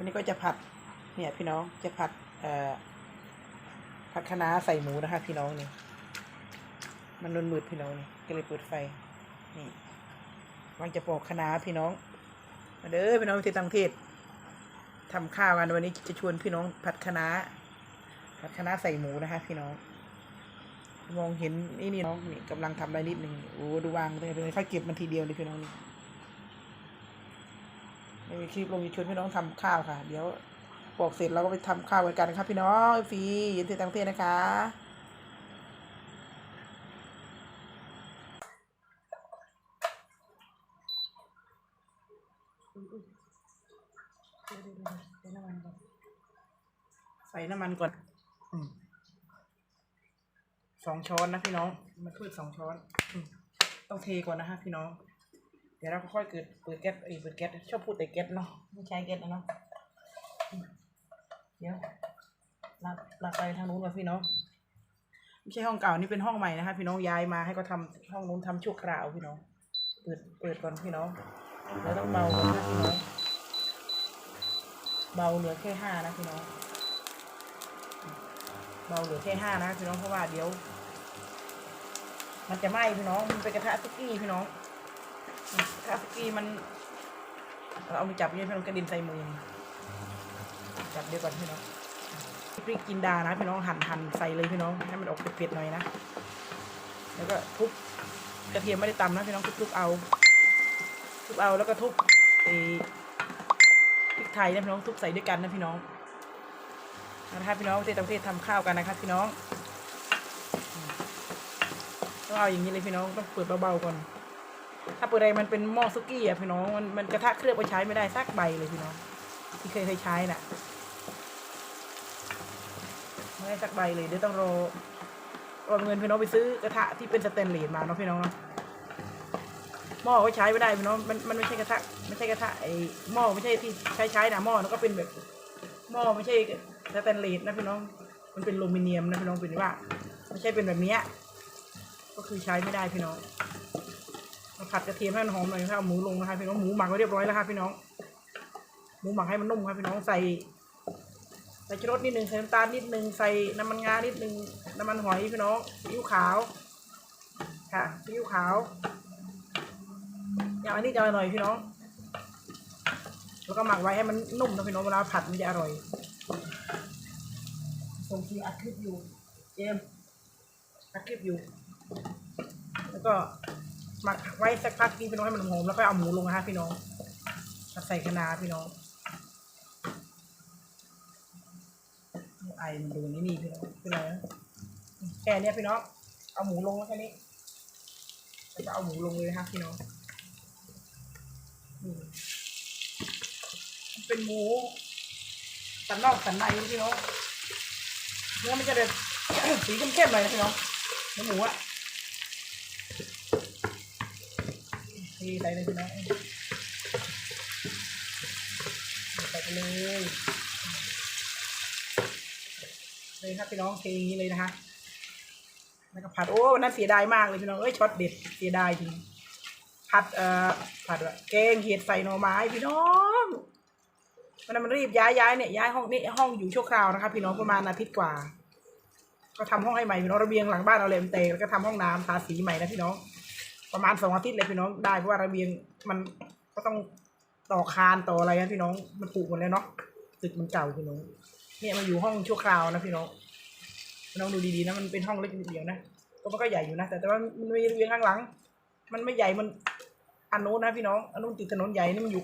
วันนี้ก็จะผัด เนี่ยพี่น้องจะผัดเอ่อผัดคะน้าใส่หมูนะคะ พี่น้องนี่ มันนุ่นมืดพี่น้องนี่ก็เลยเปิดไฟ นี่วางจะปอกคะน้าพี่น้อง มาเด้อพี่น้องที่ต่างประเทศทำข้าวกันวันนี้จะชวนพี่น้องผัดคะน้าผัดคะน้าใส่หมูนะคะ พี่น้องมองเห็นนี่นี่น้องนี่กำลังทำอะไรนิดหนึ่งโอ้ดูวางเลยเลยค่อยเก็บมันทีเดียวเลยพี่น้องนี่ ม่มีคลิปลงจะชวนพี่น้องทำข้าวค่ะ เดี๋ยวปอกเสร็จเราก็ไปทำข้าวกันครับพี่น้องฟรียินดีต่างเทศนะคะใส่น้ำมันก่อนอืมสองช้อนนะพี่น้อง มาพืชสองช้อน ต้องเทก่อนนะฮะพี่น้อง เดี๋ยวเราค่อยๆเกิดเปิดแก๊สเอ้ยเปิดแก๊สชอบพูดแต่แก๊สเนาะไม่ใช้แก๊สนะเนาะอืมเดี๋ยวลากลากไปทางนู้นก่อนพี่น้องไม่ใช่ห้องเก่านี่เป็นห้องใหม่นะคะพี่น้องย้ายมาให้เขาทำห้องนู้นทำชั่วคราวพี่น้อง เปิดเปิดก่อนพี่น้อง แล้วต้องเบาก่อนนะพี่น้องเบาเหลือแค่ห้านะพี่น้องเบาเหลือแค่ห้านะพี่น้องเพราะว่าเดี๋ยว มันจะไหม้พี่น้องมันเป็นกระทะซุกี้พี่น้อง กระทะซุกี้มันเราเอามาจับเนี่ยพี่น้องกระด็นใส่มือจับเดียวก่อนพี่น้องพริกจินดานะพี่น้องหั่นหั่นใส่เลยพี่น้องให้มันออกเผ็ดๆหน่อยนะแล้วก็ทุบกระเทียมไม่ได้ตำนะพี่น้องทุบๆเอา ทุบเอาแล้วก็ทุบไอ้พริกไทยนะพี่น้องทุบใส่ด้วยกันนะพี่น้องนะครับพี่น้องประเทศต่างประเทศทำข้าวกันนะครับพี่น้องต้องเอาอย่างนี้เลยพี่น้องต้องเปิดเบาๆก่อน ถ้าเปิดอะไรมันเป็นหม้อซุกี้อะพี่น้องมันมันกระทะเคลือบไปใช้ไม่ได้สักใบเลยพี่น้องที่เคยเคยใช้น่ะไม่ได้สักใบเลยเดี๋ยวต้องรอรอเงินพี่น้องไปซื้อกระทะที่เป็นสแตนเลสมาเนาะพี่น้องเนาะหม้อก็ใช้ไม่ได้พี่น้องมันมันไม่ใช่กระทะไม่ใช่กระทะไอ้หม้อไม่ใช่ที่ใช้ใช้นะหม้อมันก็เป็นแบบหม้อไม่ใช่สแตนเลสนะพี่น้อง มันเป็นอลูมิเนียมนะพี่น้องเป็นว่า ไม่ใช่เป็นแบบเนี้ยก็คือใช้ไม่ได้พี่น้อง ผัดกระเทียมให้มันหอมหน่อยครับเอาหมูลงนะคะพี่น้องหมูหมักไว้เรียบร้อยแล้วครับพี่น้อง หมูหมักให้มันนุ่มครับพี่น้องใส่ใส่ชูรสนิดหนึ่งใส่น้ำตาลนิดหนึ่งใส่น้ำมันงานิดหนึ่งน้ำมันหอยพี่น้องซีอิ๊วขาวค่ะซีอิ๊วขาวอย่างอันนี้จะอร่อยพี่น้อง แล้วก็หมักไว้ให้มันนุ่มนะพี่น้องเวลาผัดมันจะอร่อยส่งทีอัดคลิปอยู่เจมอัดคลิปอยู่ แล้วก็ หมักไว้สักพักนึงพี่น้องให้มันหอมแล้วค่อยเอาหมูลงนะฮะพี่น้องใส่คะน้าพี่น้องไอมันดูนี่นี่พี่น้องเป็นไรนะแค่เนี้ยพี่น้องเอาหมูลงแล้วแค่นี้แล้วก็เอาหมูลงเลยนะพี่น้องเป็นหมูสันนอกสันในพี่น้องเนื้อมันจะเด็ดสีเข้มๆหน่อยนะพี่น้องเนื้อหมูอะ ทีใส่เลยพี่น้องใส่ไปเลยเลยครับพี่น้องเทอย่างนี้เลยนะคะแล้วก็ผัดโอ้วันนั้นเสียดายมากเลยพี่น้องเอ้ยช็อตเด็ดเสียดายจริงผัดเอ่อผัดว่าแกงเห็ดใส่หน่อไม้พี่น้องวันนั้นมันรีบย้ายย้ายเนี่ยย้ายห้องนี่ห้องอยู่ชั่วคราวนะคะพี่น้องประมาณอาทิตย์กว่า ก็ทำห้องให้ใหม่พี่น้องระเบียงหลังบ้านเราเลมเตะแล้วก็ทำห้องน้ำทาสีใหม่นะพี่น้อง ประมาณสองอาทิตย์เลยพี่น้องได้เพราะว่าระเบียงมันก็ต้องต่อคานต่ออะไรนะพี่น้องมันปลูกหมดแล้วเนาะตึกมันเก่าพี่น้องเนี่ยมันอยู่ห้องชั่วคราวนะพี่น้องพี่น้องดูดีๆนะมันเป็นห้องเล็กนิดเดียวนะก็มันก็ใหญ่อยู่นะแต่แต่ว่ามันมีระเบียงข้างหลัง มันไม่ใหญ่มันอันนู้นนะพี่น้องอันนู้นติดถนนใหญ่นี่มันอยู่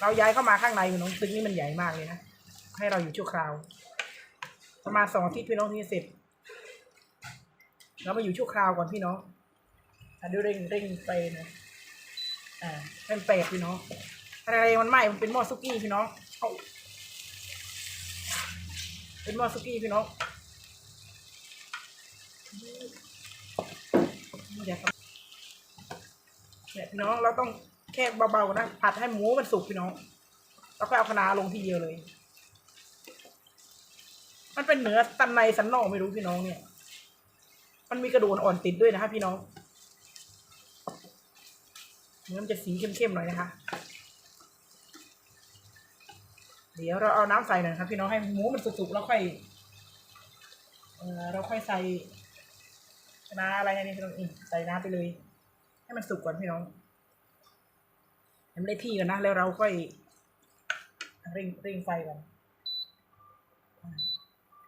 เราย้ายเข้ามาข้างในพี่น้องตึกนี้มันใหญ่มากเลยนะให้เราอยู่ชั่วคราว ประมาณสองอาทิตย์พี่น้องที่จะเสร็จเรามาอยู่ชั่วคราวก่อนพี่น้อง อะดูเร่งเร่งไปรนะอ่าเป็นแปดพี่น้องอะไรมันไหม้มันเป็นหม้อซุกี้พี่น้องเอาเป็นหม้อซุกี้พี่น้องเดี๋ยวเนี่ยพี่น้องเราต้องแค่เบาๆนะผัดให้หมูมันสุกพี่น้อง แล้วก็เอาคะน้าลงทีเดียวเลย มันเป็นเนื้อตันในสันนอกไม่รู้พี่น้องเนี่ย มันมีกระดูกอ่อนติดด้วยนะคะพี่น้อง เนื้อมันจะสีเข้มๆหน่อยนะคะ เดี๋ยวเราเอาน้ำใส่หน่อยครับพี่น้องให้หมูมันสุกๆแล้วค่อยเออเราค่อยใส่น้าอะไรนี่พี่น้องอีใส่น้ำไปเลย ให้มันสุกก่อนพี่น้องให้มันได้ที่ก่อนนะ แล้วเราค่อยเร่งเร่งไฟก่อน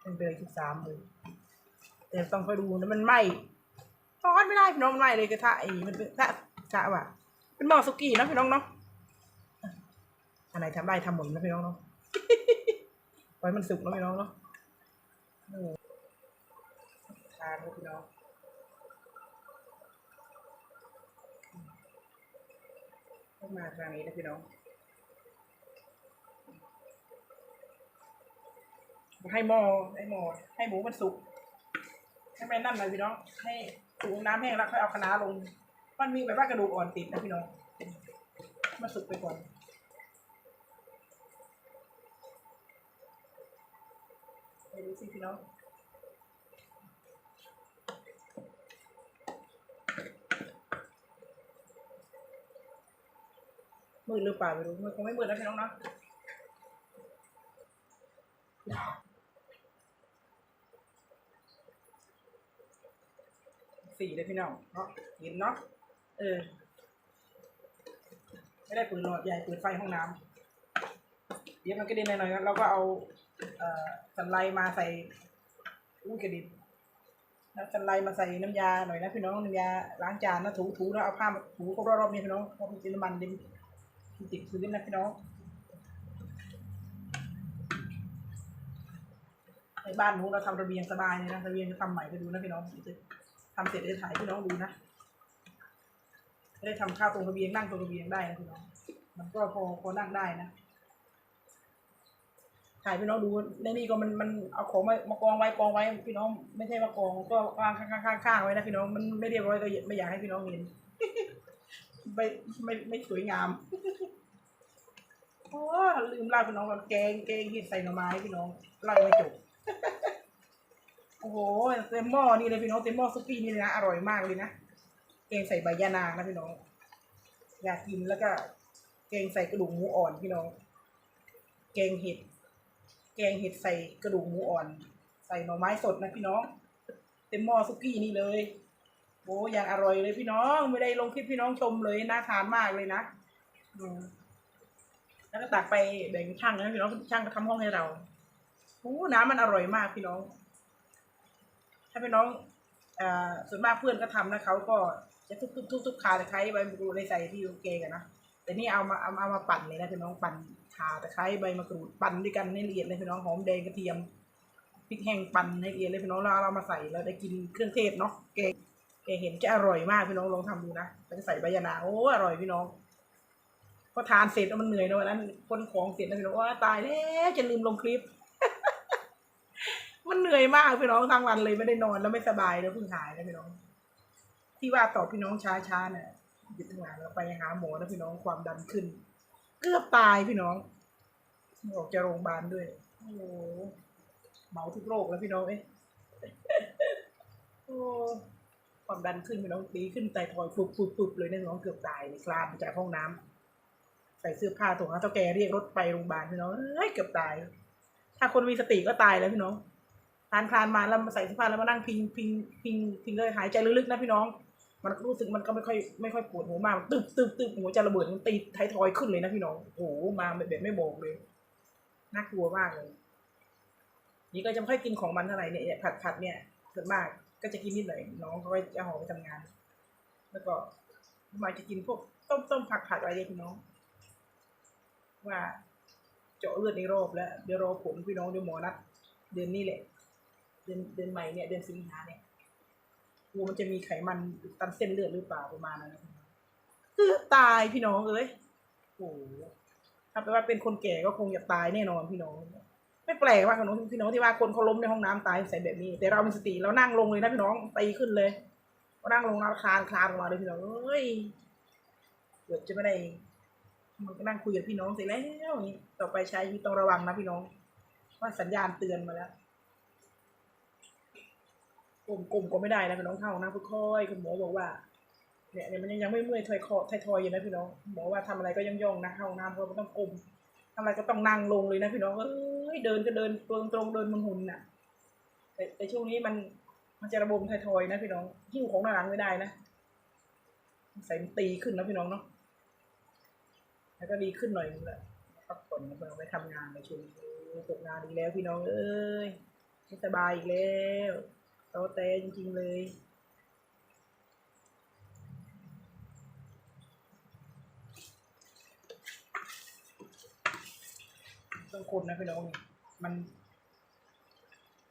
เร่งไปเลยทุกสามเลยแต่ต้องคอยดูนะมันไหม้ทอดไม่ได้พี่น้องมันไหม้เลยกระทะไอ้มันเป็นกระกระทะว่ะ เป็นหม้อสุกี้นะพี่น้องเนาะอะอันไหนทำได้ทำหมดนะพี่น้องเนาะไว้มันสุกนะพี่น้องเนาะทานพี่น้องเข้ามาทางนี้นะพี่น้องให้หม้อให้หม้อให้หมูมันสุกให้มันนั่นเลยพี่น้อง ให้ถูน้ำแห้งแล้วค่อยเอาคะน้าลง มันมีแบบว่ากระดูกอ่อนติดนะพี่น้อง มาสุกไปก่อนไปดูสิพี่น้องมืดหรือเปล่าไม่รู้มืดคงไม่มืดแล้วพี่น้องเนาะสี่เลยพี่น้องเนาะเห็นเนาะ เออ ไม่ได้เปิดหลอดใหญ่เปิดไฟห้องน้ำเดี๋ยวมันกระเด็นหน่อยๆเราก็เอาเอ่อสันไลมาใส่อุ้ยกระดิ่งแล้วสันไลมาใส่น้ำยาหน่อยนะพี่น้องน้ำยาล้างจานนะถูถูแล้วเอาผ้ามาถูรอบๆนี่พี่น้องเพราะมันเป็นน้ำมันเดิมติดพื้นนะพี่น้องในบ้านหนูเราทำระเบียงสบายเลยนะระเบียงจะทำใหม่ไปดูนะพี่น้องทำเสร็จจะถ่ายพี่น้องดูนะ ได้ทำข้าวตรงระเบียงนั่งตรงระเบียงได้นะพี่น้องมันก็พอพอนั่งได้นะถ่ายพี่น้องดูในนี่ก็มันมันเอาของมามากองไว้กองไว้ พี่น้องไม่ใช่ว่ากองก็วางข้างข้างข้างไว้นะพี่น้องมันไม่เรียบร้อยก็ไม่อยากให้พี่น้องเห็นไม่ไม่ไม่สวยงามโอ้ลืมเล่าพี่น้องก่อนแกงแกงเห็ดใส่หน่อไม้พี่น้องเล่าไม่จบโอ้โหเต็มหม้อนี่เลยพี่น้องเต็มหม้อซุกี้นี่เลยนะอร่อยมากเลยนะ แกงใส่ใบยะนางนะพี่น้อง อยากกินแล้วก็ แกงใส่กระดูกหมูอ่อนพี่น้อง แกงเห็ด แกงเห็ดใส่กระดูกหมูอ่อน ใส่หน่อไม้สดนะพี่น้อง เต็มหม้อซุกี้นี่เลยโอ้อย่างอร่อยเลยพี่น้อง ไม่ได้ลงคลิปพี่น้องชมเลยน่าทานมากเลยนะแล้วก็ตักไปแบ่งช่างนะพี่น้องช่างก็ทำห้องให้เราโอ้น้ำมันอร่อยมากพี่น้อง ถ้าพี่น้องอ่อส่วนมากเพื่อนก็ทำนะเขาก็ จะทุบทุบทุบทุบขาตะไคร้ใบมะกรูดเลยใส่ที่แกงกันนะแต่นี่เอามาเอาเอามาปั่นเลยนะพี่น้องปั่นขาตะไคร้ใบมะกรูดปั่นด้วยกันให้ละเอียดเลยพี่น้องหอมแดงกระเทียมพริกแห้งปั่นให้ละเอียดเลยพี่น้องแล้วเอาเรามาใส่แล้วได้กินเครื่องเทศเนาะแกแกเห็นจะอร่อยมากพี่น้องลองทำดูนะแล้วก็ใส่ใบยะนาโอ้อร่อยพี่น้องพอทานเสร็จแล้วมันเหนื่อยนะวันนั้นคนของเสร็จนะพี่น้องว่าตายแล้วจะลืมลงคลิป มันเหนื่อยมากพี่น้องทั้งวันเลยไม่ได้นอนแล้วไม่สบายแล้วเพิ่งหายนะพี่น้อง ที่ว่าตอบพี่น้องช้าๆเนี่ยหยุดทำงานแล้วไปหาหมอนะพี่น้องความดันขึ้น เกือบตายพี่น้องออกจากโรงพยาบาลด้วยโอ้โหเมาทุกโรคแล้วพี่น้องเอ้ยโอ้ความดันขึ้นพี่น้องตีขึ้นไตทอยปุบปุบปุบเลยนะพี่น้องเกือบตายในคลานมาจากห้องน้ำใส่เสื้อผ้าถุงเท้าเท่าแกเรียกรถไปโรงพยาบาลพี่น้องเอ้ยเกือบตาย ถ้าคนมีสติก็ตายแล้วพี่น้องคลานคลานมาแล้วมาใส่เสื้อผ้าแล้วมานั่งพิงพิงพิงพิงเลยหายใจลึกๆนะพี่น้อง มันรู้สึกมันก็ไม่ค่อยไม่ค่อยปวดหัวมากตึบตึบตึบหัวจะระเบิดมันตีไทยทอยขึ้นเลยนะพี่น้องโอ้โหมาแบบไม่บอกเลยน่ากลัวมากเลยนี่ก็จะไม่ค่อยกินของมันเท่าไหร่เนี่ยผัดผัดเนี่ยส่วนมากก็จะกินนิดหน่อยน้องเขาก็จะห่อไปทำงาน แล้วก็มาจะกินพวกต้มต้มผักผัดอะไรเนี่ยพี่น้อง ว่าเจาะเลือดในรอบแล้ว เดี๋ยวรอผลพี่น้องเดี๋ยวหมอนัดเดือนนี้แหละ เดือนเดือนใหม่เนี่ยเดือนสิงหาเนี่ย มันจะมีไขมันตันเส้นเลือดหรือเปล่าประมาณนั้นนะเกือตายพี่น้องเอ้ยโอ้โหถ้าไปว่าเป็นคนแก่ก็คงจะตายแน่นอนพี่น้อง ไม่แปลกว่าพี่น้องพี่น้องที่ว่าคนเขาล้มในห้องน้ำตายใส่แบบนี้ แต่เรามีสติเรานั่งลงเลยนะพี่น้องตีขึ้นเลยเรานั่งลงแล้วคลานคลานออกมาเลยพี่น้องเอ้ยเกือบจะไม่ได้มันก็นั่งคุยกับพี่น้องเสร็จแล้วนี่ต่อไปใช้ชีวิตต้องระวังนะพี่น้อง ว่าสัญญาณเตือนมาแล้ว กลมกลมก็ไม่ได้นะพี่น้องเท่านะค่อยๆคุณหมอบอกว่าเนี่ยเนี่ยมันยังยังไม่เมื่อยถอยคอถอยทอยอยู่นะพี่น้องหมอว่าทำอะไรก็ย่องย่องๆนะเข้าน้ำเพราะมันต้องกลมอะไรก็ต้องนั่งลงเลยนะพี่น้องเอ้ยเดินก็เดินตรงตรงๆเดินมันหุ่นน่ะ แต่แต่ช่วงนี้มันมันจะระบมไททอยๆนะพี่น้องหิ้วของหนังไม่ได้นะใส่มันตีขึ้นนะพี่น้องเนาะแล้วก็ดีขึ้นหน่อยนึงแหละพักผ่อนนะพี่น้องไปทำงานในช่วงนี้ตกงานอีกแล้วพี่น้องเอ้ยไม่สบายอีกแล้ว โตเตจริงๆเลยต้องคนนะพี่น้องมัน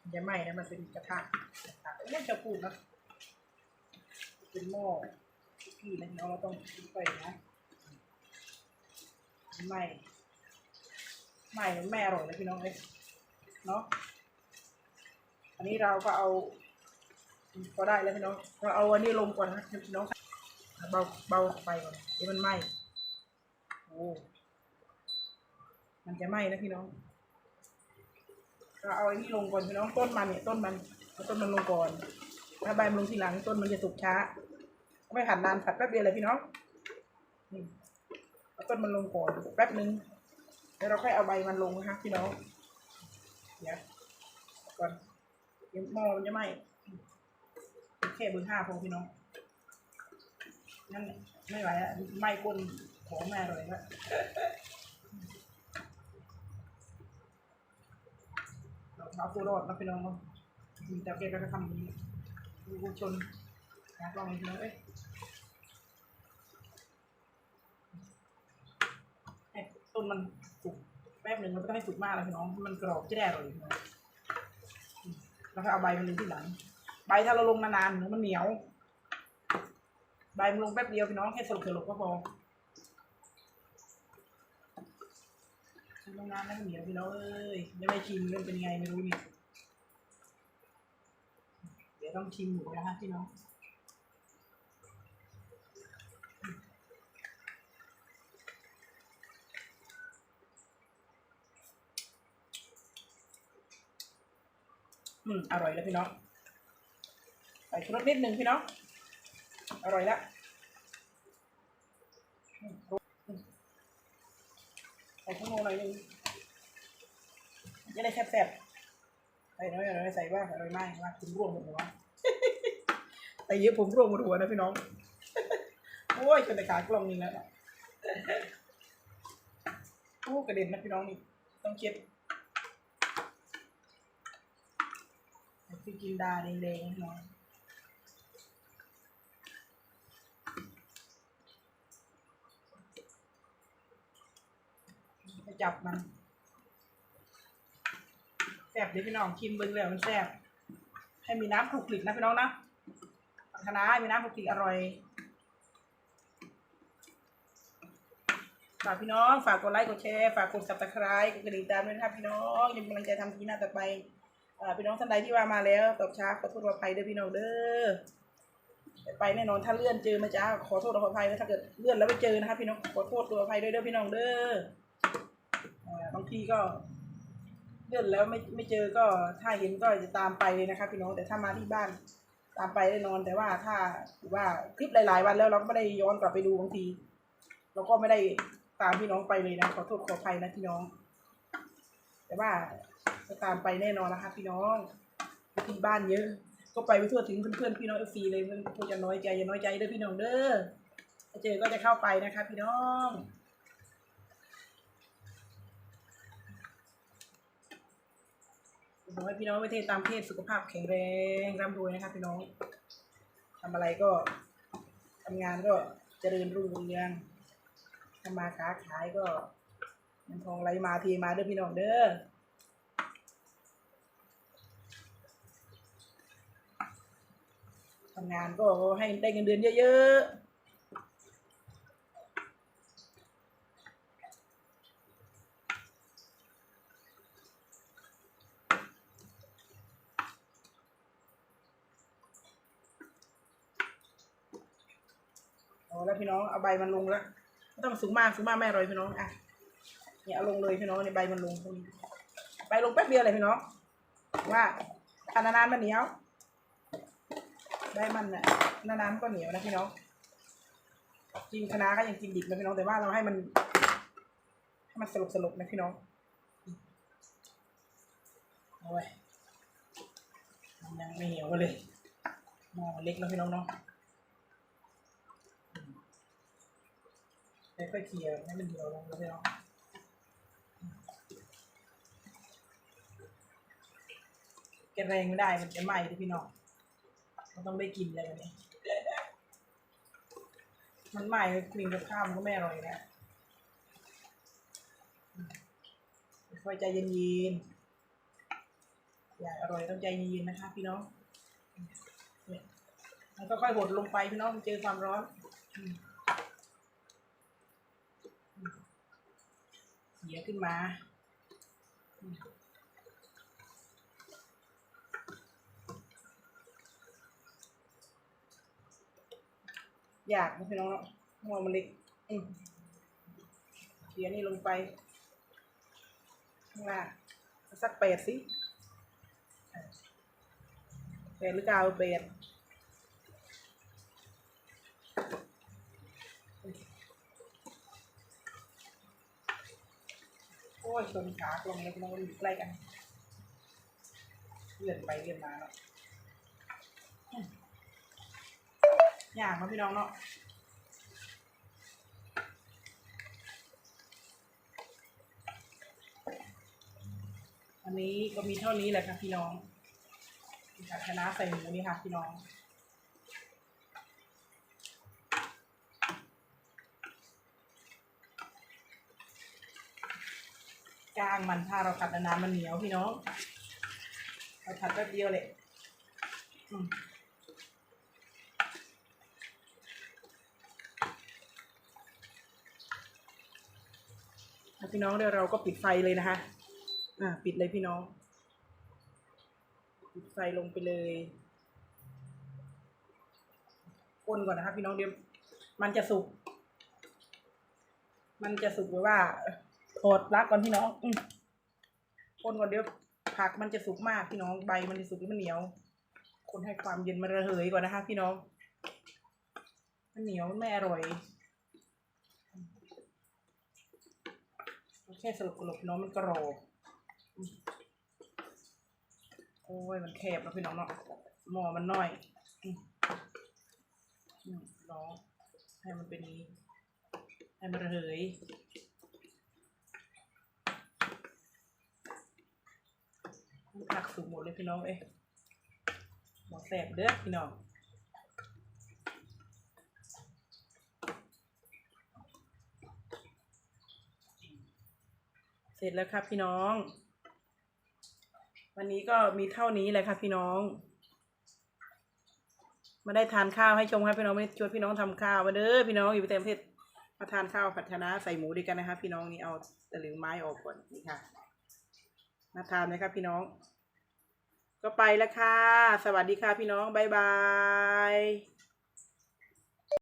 มันจะไหม้นะมันเป็นกระทะไม่จะพูดนะเป็นหม้อพี่นะพี่น้องเราต้องคิดไปนะไหม้ไหม้มันไม่อร่อยนะพี่น้องเลยเนาะอันนี้เราก็เอา ก็ได้แล้วพี่น้องเราเอาอันนี้ลงก่อนนะพี่น้องเบาเบาไฟก่อนเดี๋ยวมันไหม้โอ้มันจะไหม้นะพี่น้องเราเอาอ้นี่ลงก่อนพี่น้องต้นมันเนี่ยต้นมันเอาต้นมันลงก่อนถ้าใบมันลงทีหลังต้นมันจะสุกช้าไม่ผัดนานผัดแป๊บเดียวเลยพี่น้องนี่เอาต้นมันลงก่อนแป๊บนึงแล้วเราค่อยเอาใบมันลงนะคะพี่น้องเดี๋ยวก่อนเดี๋ยวหม้อมันจะไหม้ แค่เบอร์ห้าพอพี่น้องนั่นไม่ไหวอะไม้ก้นของแม่อร่อยแล้วเราเอาตัวรอดนะพี่น้องเนาแต่แกก็จะทำนี้ดูชนนะลองพี่น้องเอ้ยต้นมันสุกแป๊บหนึ่งมันไม่ต้องให้สุกมากเลยพี่น้อง มันกรอบจะได้อร่อยพี่น้องแล้วก็เอาใบมันลงที่หลัง ใบถ้าเราลงนานๆเดี๋ยวมันเหนียว ใบมันลงแป๊บเดียวพี่น้องแค่สลบสลบก็พอลงน้ำแล้วเหนียวพี่น้องเอ้ยยังไม่ชิมมันเป็นไงไม่รู้นี่เดี๋ยวต้องชิมหมูนะฮะพี่น้องอืมอร่อยแล้วพี่น้อง ส่ชูรสนิดหนึ่งพี่น้อง อร่อยแล้วใส่ข้างโนหน่อยนึงจะได้แซ่บๆใส่น้อยหน่อยใส่บ้างอร่อยมากว่าคุณร่วงหมดหัวแต่เยอะผมร่วงหมดหัวนะพี่น้อง โอ้ยจนแต่ขากล้องนี่แล้วนะโอ้กระเด็นนะพี่น้องนี่ต้องเช็ดพี่กินดาแดงๆพี่น้อง จับมันแซ่บเดี๋ยวพี่น้องชิมเบิ้งแล้วมันแซ่บให้มีน้ำคลุกคลิกนะพี่น้องนะผักคะน้ามีน้ำคลุกคลิกอร่อยฝากพี่น้องฝากกดไลค์กดแชร์ฝากกด subscribe กดกระดิ่งตามด้วยนะครับพี่น้องยังกำลังใจทำทีหน้าต่อไปอพี่น้องท่านใดที่ว่ามาแล้วตอบช้าขอโทษขออภัยเด้อพี่น้องเด้อไปแน่นอนถ้าเลื่อนเจอมาจ้าขอโทษขออภัยนะถ้าเกิดเลื่อนแล้วไม่เจอนะครับพี่น้องขอโทษขออภัยด้วยเด้อพี่น้องเด้อ บางทีก็เลื่อนแล้วไม่ไม่เจอก็ถ้าเห็นก็จะตามไปเลยนะครับพี่น้องแต่ถ้ามาที่บ้านตามไปแน่นอน แต่ว่าถ้าว่าคลิปหลาย ๆ วันแล้วเราไม่ได้ย้อนกลับไปดูบางที เราก็ไม่ได้ตามพี่น้องไปเลยนะขอโทษขออภัยนะพี่น้อง แต่ว่าจะตามไปแน่นอนนะคะ พี่น้องที่บ้านเยอะ ก็ไปไม่ทั่วถึงเพื่อนๆพี่น้องเอฟซีเลยมันคงจะน้อยใจอย่าน้อยใจเด้อพี่น้องเด้อถ้าเจอก็จะเข้าไปนะคะ พี่น้อง ขอให้พี่น้องประเทศตามเพศสุขภาพแข็งแรงร่ำรวยนะคะพี่น้องทำอะไรก็ทำงานก็เจริญรุ่งเรืองทำมาค้าขายก็เงินทองไหลมาเทีมาเด้อพี่น้องเด้อทำงานก็ให้ได้เงินเดือนเยอะๆ แล้วพี่น้องเอาใบมันลงแล้วไม่ต้องสูงมากสูงมากไม่อร่อยพี่น้องอะเนี่ยเอาลงเลยพี่น้องในใบมันลงตรงนี้ใบลงแป๊บเดียวเลยพี่น้องว่าทานนานๆมันเหนียวได้มันน่ะนานๆก็เหนียวนะพี่น้องกินคะน้าก็ยังกินดิบนะพี่น้องแต่ว่าเราให้มันให้มันสลบสลบๆนะพี่น้องโอ้ยยังไม่เหี่ยวเลยมอเล็กแล้วพี่น้องเนาะอืม ค่อยเคลียร์ให้มันเหี่ยวลงแล้วพี่น้องแกแรงไม่ได้มันจะไหม้ดิพี่น้องมันต้องได้กินเลยวันนี้ มันไหม้กลิ่นกับข้าวมันก็ไม่อร่อยนะค่อยใจเย็นๆอยากอร่อยต้องใจเย็นๆนะคะพี่น้องเนี่ยมันก็ค่อยหดลงไปพี่น้องมันเจอความร้อนอืมอืมเสียขึ้นมาอยากพี่น้องเนาะหัวมันเล็กอืมเสียนี่ลงไปข้างล่างสักแปดสิเป็ดหรือเก้าเป็ด อ้ยชนขากลงเลยพี่น้องอยู่ใกล้กันเลื่อนไปเลื่อนมาเนาะอย่างเนาะพี่น้องเนาะอันนี้ก็มีเท่านี้แหละค่ะพี่น้องผัดคะใส่หมูนี่ค่ะพี่น้อง กลางมันถ้าเราผัดนานๆมันเหนียวพี่น้องเราผัดแป๊บเดียวเลยอืมพี่น้องเดี๋ยวเราก็ปิดไฟเลยนะคะ อ่า ปิดเลยพี่น้อง ปิดไฟลงไปเลยคนก่อนนะครับพี่น้องเดี๋ยวมันจะสุก มันจะสุกหรือว่า อดปลั๊กก่อนพี่น้อง อืคนก่อนเดี๋ยวผักมันจะสุกมากพี่น้องใบมันจะสุกแล้วมันเหนียว คนให้ความเย็นมันระเหยก่อนนะคะ พี่น้อง มันเหนียวมันไม่อร่อยแค่สลบๆพี่น้องมันกรอบโอ้ยมันแคบแล้วพี่น้องเนาะหมอมันน้อยอืมอืมรอให้มันเป็นนี้ให้มันระเหย ผักสุกหมดเลยพี่น้องเอ้ยหมอแสบเด้อพี่น้องเสร็จแล้วครับพี่น้อง วันนี้ก็มีเท่านี้แหละค่ะพี่น้องมาได้ทานข้าวให้ชมครับพี่น้องไม่ได้ชวนพี่น้องทำข้าวมาเด้อพี่น้องอยู่ประเทศมาทานข้าวผัดคะน้าใส่หมูด้วยกันนะคะพี่น้องนี่เอาตะลิวไม้ออกก่อนนี่ค่ะ มาทานนะครับพี่น้อง ก็ไปแล้วค่ะ สวัสดีค่ะพี่น้อง บ๊ายบาย